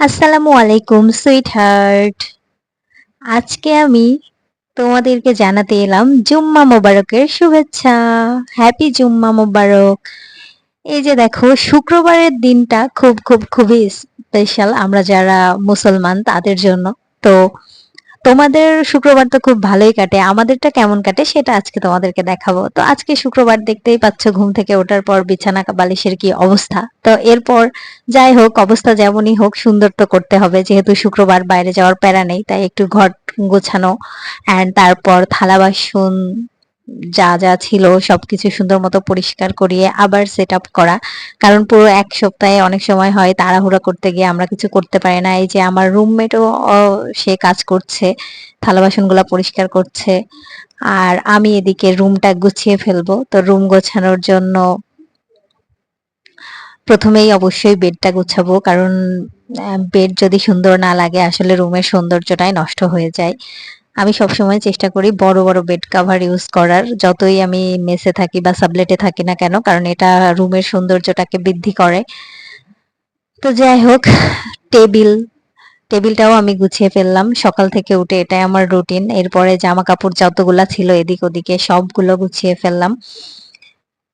আসসালামু আলাইকুম sweet heart আজকে আমি তোমাদেরকে জানাতে এলাম জুম্মা মোবারকের শুভেচ্ছা। হ্যাপি জুম্মা মোবারক। এই যে দেখো, শুক্রবারের দিনটা খুব খুব, খুবই স্পেশাল আমরা যারা মুসলমান তাদের জন্য। তো তোমাদের শুক্রবার তো খুব ভালোই কাটে, আমাদেরটা কেমন কাটে সেটা আজকে তোমাদেরকে দেখাবো। তো আজকে শুক্রবার দেখতেই পাচ্ছ, ঘুম থেকে ওঠার পর বিছানা বালিশের কি অবস্থা। তো এরপর যাই হোক, অবস্থা যেমনই হোক, সুন্দর তো করতে হবে, যেহেতু শুক্রবার বাইরে যাওয়ার প্যারা নেই, তাই একটু ঘর গোছানো। অ্যান্ড তারপর থালা বাসন যা যা ছিল সবকিছু সুন্দর মতো পরিষ্কার করিয়ে আবার সেট আপ করা। কারণ পুরো এক সপ্তাহে অনেক সময় হয় তাড়াহুড়া করতে গিয়ে আমরা কিছু করতে পারি না। এই যে আমার রুমমেটও সে কাজ করছে, থালা বাসনগুলো পরিষ্কার করছে। আর আমি এদিকে রুমটা গুছিয়ে ফেলব। তো রুম গোছানোর জন্য প্রথমেই অবশ্যই বেডটা গুছাবো। কারণ বেড যদি সুন্দর না লাগে, আসলে রুমের সৌন্দর্যটাই নষ্ট হয়ে যায়। আমি সবসময় চেষ্টা করি বড় বড় বেড কাভার ইউজ করার। যতই আমি মেসে থাকি বা সাবলেটে থাকি না কেন, কারণ এটা রুমের সৌন্দর্যটাকে বৃদ্ধি করে। তো যাই হোক টেবিল টেবিলটাও আমি গুছিয়ে ফেললাম। সকাল থেকে উঠে এটাই আমার রুটিন এরপরে জামা কাপড় যতগুলা ছিল এদিক ওদিকে সবগুলো গুছিয়ে ফেললাম।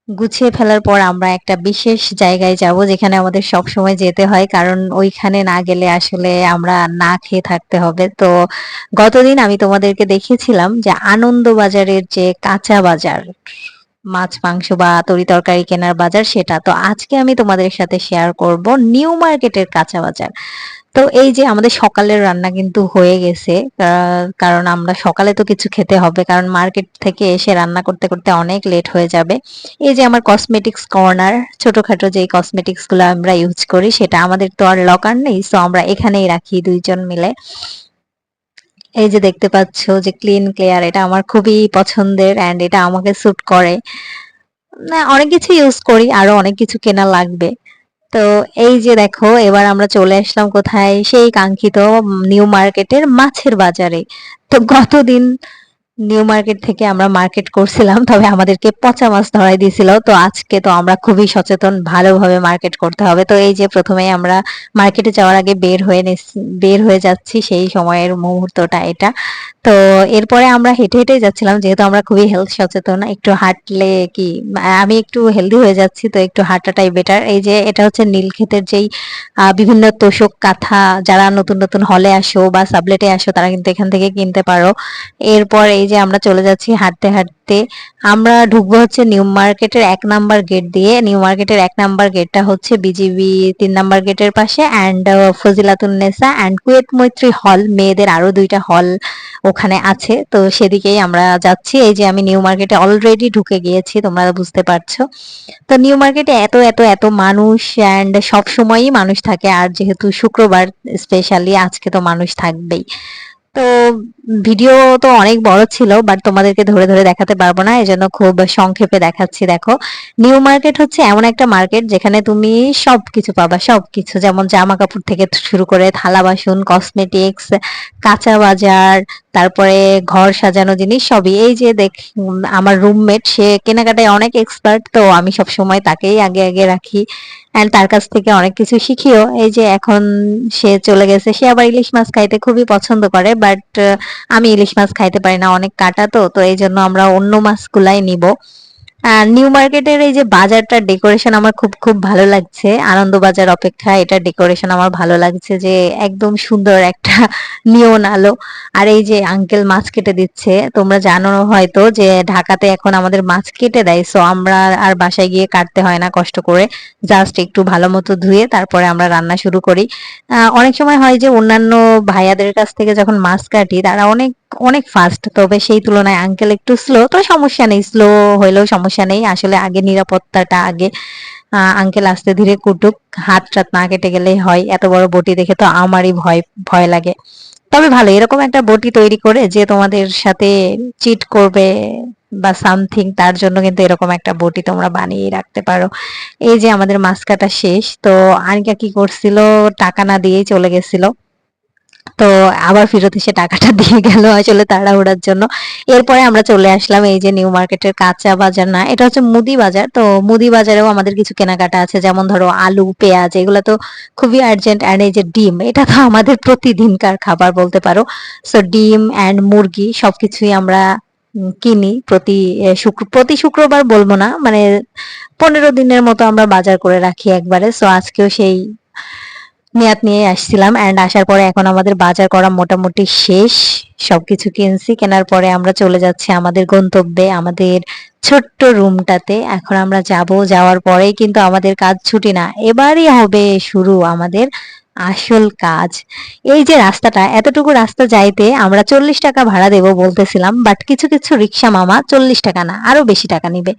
গুছিয়ে ফেলার পর আমরা একটা বিশেষ জায়গায় যাব যেখানে আমাদের সব সময় যেতে হয়, কারণ ওইখানে না গেলে আসলে আমরা না খেয়ে থাকতে হবে। তো গতদিন আমি তোমাদেরকে দেখিয়েছিলাম যে আনন্দ বাজারের যে কাঁচা বাজার, মাছ, মাংস বা তরি তরকারি কেনার বাজার সেটা। তো আজকে আমি তোমাদের সাথে শেয়ার করব নিউ মার্কেটের কাঁচা বাজার। তো এই যে আমাদের সকালের রান্না কিন্তু হয়ে গেছে কারণ আমরা সকালে তো কিছু খেতে হবে, কারণ মার্কেট থেকে এসে রান্না করতে করতে অনেক লেট হয়ে যাবে। এই যে আমার কসমেটিক্স কর্নার ছোটখাটো যে কসমেটিক্সগুলো আমরা ইউজ করি, সেটা আমাদের তো আর লকার নেই সো আমরা এখানেই রাখি দুইজন মিলে। এই যে দেখতে পাচ্ছ যে ক্লিন ক্লিয়ার এটা আমার খুবই পছন্দের অ্যান্ড এটা আমাকে স্যুট করে। অনেক কিছু ইউজ করি, আরও অনেক কিছু কেনা লাগবে। তো এই যে দেখো, এবার আমরা চলে আসলাম কোথায়? সেই কাঙ্ক্ষিত নিউ মার্কেটের মাছের বাজারে। তো গতদিন নিউ মার্কেট থেকে আমরা মার্কেট করছিলাম, তবে আমাদেরকে পচা মাছ ধরাই দিয়েছিল। তো আজকে তো আমরা খুবই সচেতন, ভালোভাবে মার্কেট করতে হবে। তো এই যে প্রথমে আমরা মার্কেটে যাওয়ার আগে বের হয়ে বের হয়ে যাচ্ছি সেই সময়ের মুহূর্তটা এটা। তো এরপরে আমরা হেঁটে হেঁটে যাচ্ছিলাম, যেহেতু আমরা খুবই হেলথ সচেতন, একটু হাঁটলে কি, আমি একটু হেলদি হয়ে যাচ্ছি, তো একটু হাঁটাটাই বেটার এই যে এটা হচ্ছে নীলক্ষেতের যেই বিভিন্ন তোষক কাঁথা, যারা নতুন নতুন হলে আসো বা সাবলেটে আসো, তারা কিন্তু এখান থেকে কিনতে পারো। এরপর এই যে আমরা চলে যাচ্ছি হাঁটতে হাঁটতে, আমরা ঢুকবো হচ্ছে নিউ মার্কেটের এক নাম্বার গেট দিয়ে। নিউ মার্কেটের এক নাম্বার গেটটা হচ্ছে বিজিবি তিন নাম্বার গেটের পাশে অ্যান্ড ফজিলাতুন্নেসা অ্যান্ড কুয়েত মৈত্রী হল মেয়েদের আরও দুইটা হল ওখানে আছে। তো সেদিকেই আমরা যাচ্ছি। এই যে আমি নিউ মার্কেটে অলরেডি ঢুকে গিয়েছি, তোমরা বুঝতে পারছ। তো নিউ মার্কেটে এত এত এত মানুষ অ্যান্ড সব সময়ই মানুষ থাকে। আর যেহেতু শুক্রবার স্পেশালি আজকে তো মানুষ থাকবেই। তো ভিডিও তো অনেক বড় ছিল বাট তোমাদেরকে ধরে ধরে দেখাতে পারব না, এজন্য খুব সংক্ষেপে দেখাচ্ছি, দেখো। নিউ মার্কেট হচ্ছে এমন একটা মার্কেট যেখানে তুমি সবকিছু পাবা, সবকিছু। যেমন জামা কাপড় থেকে শুরু করে থালা বাসন কসমেটিক্স কাঁচা বাজার, তারপরে ঘর সাজানো জিনিস সবই। এই যে দেখ আমার রুমমেট সে কেনাকাটায় অনেক এক্সপার্ট তো আমি সব সময় তাকেই আগে আগে রাখি। এন্ড তার কাছ থেকে অনেক কিছু শিখিও। এই যে এখন সে চলে গেছে, সে আবার ইলিশ মাছ খাইতে খুবই পছন্দ করে বাট আমি ইলিশ মাছ খাইতে পারি না, অনেক কাটা তো তো এই জন্য আমরা অন্য মাছগুলাই নিব। নিউ মার্কেটের এই যে বাজারটার ডেকোরেশন আমার খুব খুব ভালো লাগছে। আনন্দ বাজার অপেক্ষা এটা ডেকোরেশন আমার ভালো লাগছে যে একদম সুন্দর একটা নিয়ন আলো। আর এই যে আঙ্কেল মাছ কেটে দিচ্ছে, তোমরা জানো হয়তো যে ঢাকাতে এখন আমাদের মাছ কেটে দেয় সো আমরা আর বাসায় গিয়ে কাটতে হয় না কষ্ট করে। জাস্ট একটু ভালো মতো ধুয়ে তারপরে আমরা রান্না শুরু করি। অনেক সময় হয় যে অন্যান্য ভাইয়াদের কাছ থেকে যখন মাছ কাটি, তারা অনেক অনেক ফাস্ট তবে সেই তুলনায় আঙ্কেল একটু স্লো তো সমস্যা নেই স্লো হইলেও সমস্যা নেই। আসলে আগে নিরাপত্তাটা আগে আঙ্কেল আস্তে ধীরে কুটুক, হাত টাত না কেটে গেলেই হয়। এত বড় বটি দেখে তো আমারই ভয় ভয় লাগে। তবে ভালো, এরকম একটা বটি তৈরি করে যে তোমাদের সাথে চিট করবে বা সামথিং তার জন্য কিন্তু এরকম একটা বটি তোমরা বানিয়ে রাখতে পারো। এই যে আমাদের মাছ কাটা শেষ, তো আনিকা কি করছিল? টাকা না দিয়েই চলে গেছিল। তো আবার ফেরত এসে টাকাটা দিয়ে গেল আসলে তাড়াহুড়ার জন্য। এরপরে আমরা চলে আসলাম এই যে নিউ মার্কেটের কাঁচা বাজার না, এটা হচ্ছে মুদি বাজার। তো মুদি বাজারেও আমাদের কিছু কেনাকাটা আছে, যেমন ধরো আলু, পেঁয়াজ, এগুলো তো খুবই আর্জেন্ট অ্যান্ড এই যে ডিম, এটা তো আমাদের প্রতিদিনকার খাবার বলতে পারো। সো ডিম অ্যান্ড মুরগি সবকিছুই আমরা কিনি প্রতি শুক্র, প্রতি শুক্রবার বলব না মানে পনেরো দিনের মতো আমরা বাজার করে রাখি একবারে। সো আজকেও সেই মেয়াদ নিয়ে আসছিলাম অ্যান্ড আসার পরে এখন আমাদের বাজার করা মোটামুটি শেষ। সবকিছু কিনছি, কেনার পরে আমরা চলে যাচ্ছি আমাদের গন্তব্যে, আমাদের ছোট্ট রুমটাতে। এখন আমরা যাব, যাওয়ার পরেই কিন্তু আমাদের কাজ ছুটি না। এবারই হবে শুরু আমাদের আসল কাজ। এই যে রাস্তাটা, এতটুকু রাস্তা যাইতে আমরা চল্লিশ টাকা ভাড়া দেবো বলতেছিলাম বাট কিছু কিছু রিক্সা মামা চল্লিশ টাকা না, আরও বেশি টাকা নিবে।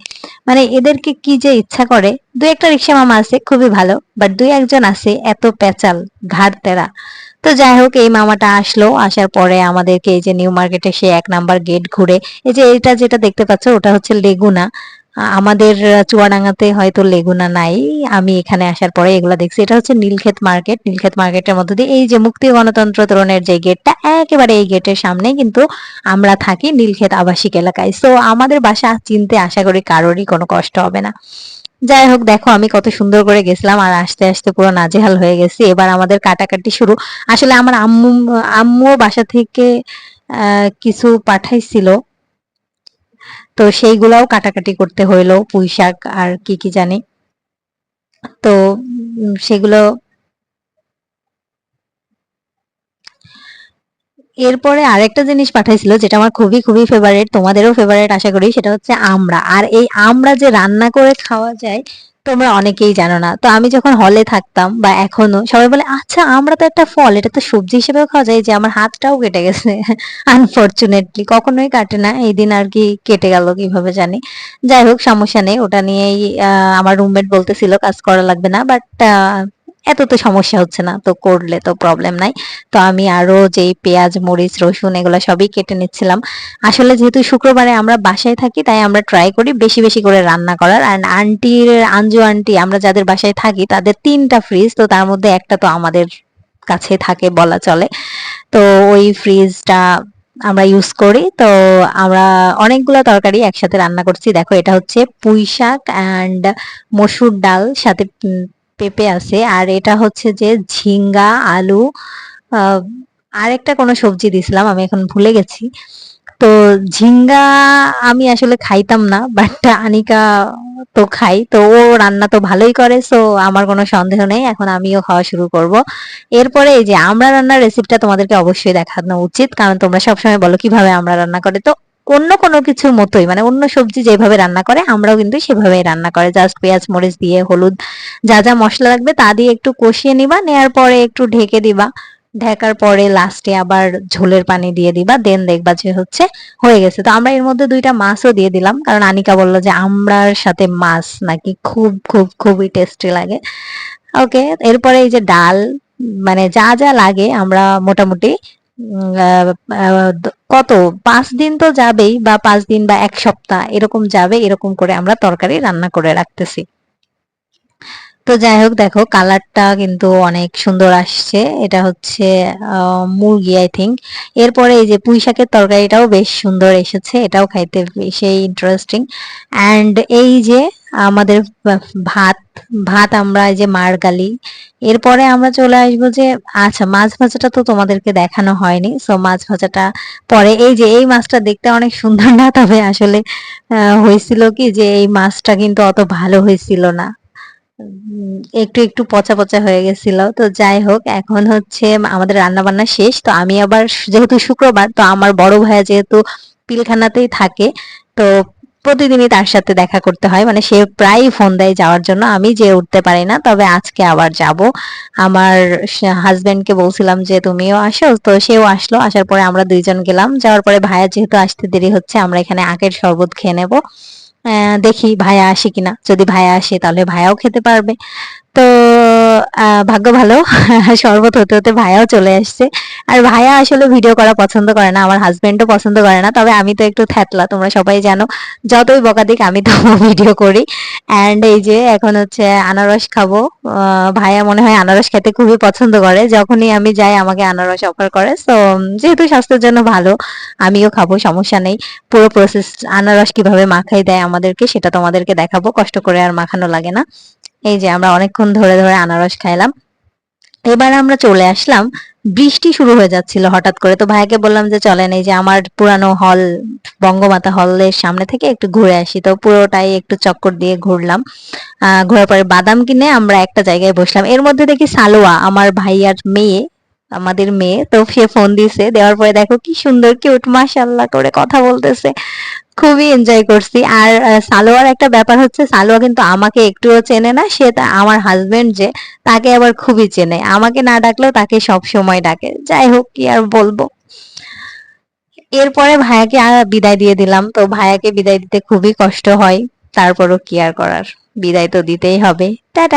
মানে এদেরকে কি যে ইচ্ছা করে দু একটা রিক্সা মামা আছে, খুবই ভালো বাট দুই একজন আছে এত পেঁচাল ঘাড় তেরা তো যাই হোক, এই মামাটা আসলো, আসার পরে আমাদেরকে এই যে নিউ মার্কেটে সে এক নাম্বার গেট ঘুরে, এই যে এটা যেটা দেখতে পাচ্ছ, ওটা হচ্ছে লেগুনা। আমাদের চুয়াডাঙ্গাতে হয়তো লেগুনা নাই। আমি এখানে আসার পরে এগুলো দেখছি। এটা হচ্ছে নীলক্ষেত মার্কেট। নীলক্ষেত মার্কেটের মধ্যে দিয়ে এই যে মুক্তি গণতন্ত্র তরুণের যে গেটটা, একেবারে এই গেটের সামনে কিন্তু আমরা থাকি নীলক্ষেত আবাসিক এলাকায়। সো আমাদের বাসা চিনতে আশা করি কারোরই কোনো কষ্ট হবে না। যাই হোক, দেখো, আমি কত সুন্দর করে গেছিলাম আর আস্তে আস্তে পুরো নাজেহাল হয়ে গেছি। এবার আমাদের কাটাকাটি শুরু। আসলে আমার আম্মু, আম্মুও বাসা থেকে কিছু পাঠাইছিল। তো সেইগুলাও কাটাকাটি করতে হইল পুঁই শাক আর কি কি জানি। তো সেগুলো এরপরে আরেকটা জিনিস পাঠাইছিল, যেটা আমার খুবই খুবই ফেভারিট তোমাদেরও ফেভারিট আশা করি, সেটা হচ্ছে আমড়া। আর এই আমরা যে রান্না করে খাওয়া যায়, তোমরা অনেকেই জানো না। তো আমি যখন হলে থাকতাম বা এখনও, সবাই বলে আচ্ছা আমরা তো একটা ফল, এটা তো সবজি হিসেবেও খাওয়া যায় যে আমার হাতটাও কেটে গেছে। আনফরচুনেটলি কখনোই কাটে না, এই দিন আর কি কেটে গেল, কীভাবে জানি। যাই হোক, সমস্যা নেই, ওটা নিয়েই আমার রুমমেট বলতেছিল, কাজ করা লাগবে না। বাট এত তো সমস্যা হচ্ছে না, তো করলে তো প্রবলেম নাই। তো আমি আরও যেই পেঁয়াজ, মরিচ, রসুন, এগুলো সবই কেটে নিচ্ছিলাম। আসলে যেহেতু শুক্রবারে আমরা বাসায় থাকি, তাই আমরা ট্রাই করি বেশি বেশি করে রান্না করার। আর আন্টির আঞ্জু আন্টি আমরা যাদের বাসায় থাকি, তাদের তিনটা ফ্রিজ তো তার মধ্যে একটা তো আমাদের কাছে থাকে বলা চলে। তো ওই ফ্রিজটা আমরা ইউজ করি। তো আমরা অনেকগুলো তরকারি একসাথে রান্না করছি। দেখো, এটা হচ্ছে পুঁই শাক অ্যান্ড মসুর ডাল, সাথে পেঁপে আছে। আর এটা হচ্ছে যে ঝিঙ্গা আলু আহ, আরেকটা কোনো সবজি দিছিলাম আমি এখন ভুলে গেছি। তো ঝিঙ্গা আমি আসলে খাইতাম না বাট আনিকা তো খাই। তো ও রান্না তো ভালোই করে সো আমার কোনো সন্দেহ নেই। এখন আমিও খাওয়া শুরু করব। এরপরে এই যে আমরা রান্নার রেসিপিটা তোমাদেরকে অবশ্যই দেখানো উচিত কারণ তোমরা সবসময় বলো কীভাবে আমরা রান্না করে। তো অন্য কোনো কিছুর মতোই মানে অন্য সবজি যেভাবে রান্না করে, আমরাও কিন্তু সেভাবেই রান্না করে। জাস্ট পেঁয়াজ, মরিচ দিয়ে, হলুদ, যা যা মশলা লাগবে তা দিয়ে একটু কষিয়ে নিবা, নেয়ার পরে একটু ঢেকে দিবা। ঢাকার পরে লাস্টে আবার ঝোলের পানি দিয়ে দিবা দেন দেখবা যে হচ্ছে হয়ে গেছে। তো আমরা এর মধ্যে দুইটা মাছও দিয়ে দিলাম, কারণ আনিকা বলল যে আমরার সাথে মাছ নাকি খুব খুব, খুবই টেস্টি লাগে। ওকে এরপরে এই যে ডাল মানে যা যা লাগে আমরা মোটামুটি কত? পাঁচ দিন তো যাবেই বা পাঁচ দিন বা এক সপ্তাহ, এরকম যাবে, এরকম করে আমরা তরকারি রান্না করে রাখতেছি। তো যাই হোক, দেখো, কালারটা কিন্তু অনেক সুন্দর আসছে। এটা হচ্ছে মুরগি আই থিঙ্ক এরপরে এই যে পুঁই শাকের তরকারিটাও বেশ সুন্দর এসেছে, এটাও খাইতে সেই ইন্টারেস্টিং অ্যান্ড এই যে আমাদের ভাত ভাত আমরা এই যে মারগালি। এরপরে আমরা চলে আসব যে আচ্ছা মাছ ভাজাটা তো তোমাদেরকে দেখানো হয়নি সো মাছ ভাজাটা পরে এই যে, এই মাছটা দেখতে অনেক সুন্দর না? তবে আসলে হয়েছিল কি যে, এই মাছটা কিন্তু অত ভালো হয়েছিল না। একটু একটু পচা পচা হয়ে গেছিল। তো যাই হোক, এখন হচ্ছে আমাদের রান্না বান্না শেষ। তো আমি আবার, যেহেতু শুক্রবার, তো আমার বড় ভাইয়া যেহেতু পিলখানাতেই থাকে, তো প্রতিদিনই তার সাথে দেখা করতে হয়। মানে সে প্রায় ফোন দেয় যাওয়ার জন্য। আমি যে উঠতে পারি না, তবে আজকে আবার যাব। আমার হাজবেন্ডকে বলছিলাম যে, তুমিও আসো? তো সেও আসলো। আসার পরে আমরা দুইজন গেলাম। যাওয়ার পরে ভাইয়া যেহেতু আসতে দেরি হচ্ছে, আমরা এখানে আখের শরবত খেয়ে নেব। দেখি ভাইয়া আসে কিনা। যদি ভাইয়া আসে, তাহলে ভাইয়াও খেতে পারবে। তো ভাগ্য ভালো। শরবত হতে হতে ভাইয়াও চলে আসছে। আর ভাইয়া আসলে ভিডিও করা পছন্দ করে না, আমার হাজবেন্ডও পছন্দ করে না। তবে আমি তো একটু থ্যাতলা তোমরা সবাই জানো। যতই বকা দিক, আমি তো ভিডিও করি। অ্যান্ড এই যে, এখন হচ্ছে আনারস খাব। ভাইয়া মনে হয় আনারস খেতে খুবই পছন্দ করে। যখনই আমি যাই, আমাকে আনারস অফার করে। সো যেহেতু স্বাস্থ্যের জন্য ভালো, আমিও খাব, সমস্যা নেই। পুরো প্রসেস আনারস কীভাবে মাখাই দেয় আমাদেরকে, সেটা তোমাদেরকে দেখাবো। কষ্ট করে আর মাখানো লাগে না। এই যে আমরা অনেকক্ষণ ধরে ধরে আনারস খাইলাম। এবার আমরা চলে আসলাম। বৃষ্টি শুরু হয়ে যাচ্ছিল হঠাৎ করে। তো ভাইকে বললাম যে, চলেন এই যে আমার পুরানো হল, বঙ্গমাতা হলের সামনে থেকে একটু ঘুরে আসি। তো পুরোটাই একটু চক্কর দিয়ে ঘুরলাম। ঘোরার পরে বাদাম কিনে আমরা একটা জায়গায় বসলাম। এর মধ্যে দেখি সালোয়া, আমার ভাইয়ার মেয়ে। আমাদের মেয়ে তো সে ফোন দিছে। দেওয়ার পরে দেখো কি সুন্দর কিউট মাশাআল্লাহ করে কথা বলতেছে। খুবই এনজয় করছি। আর সালোয়ার একটা ব্যাপার হচ্ছে, সালোয়া কিন্তু আমাকে একটুও চেনে না। সে আমার হাজবেন্ড যে, তাকে আবার খুবই চেনে। আমাকে না ডাকলেও তাকে সব সময় ডাকে। যাই হোক, কি আর বলব। এরপরে ভাইয়াকে বিদায় দিয়ে দিলাম। তো ভাইয়াকে বিদায় দিতে খুবই কষ্ট হয়। তারপরও কি আর করার? বিদায় তো দিতেই হবে। টাটা!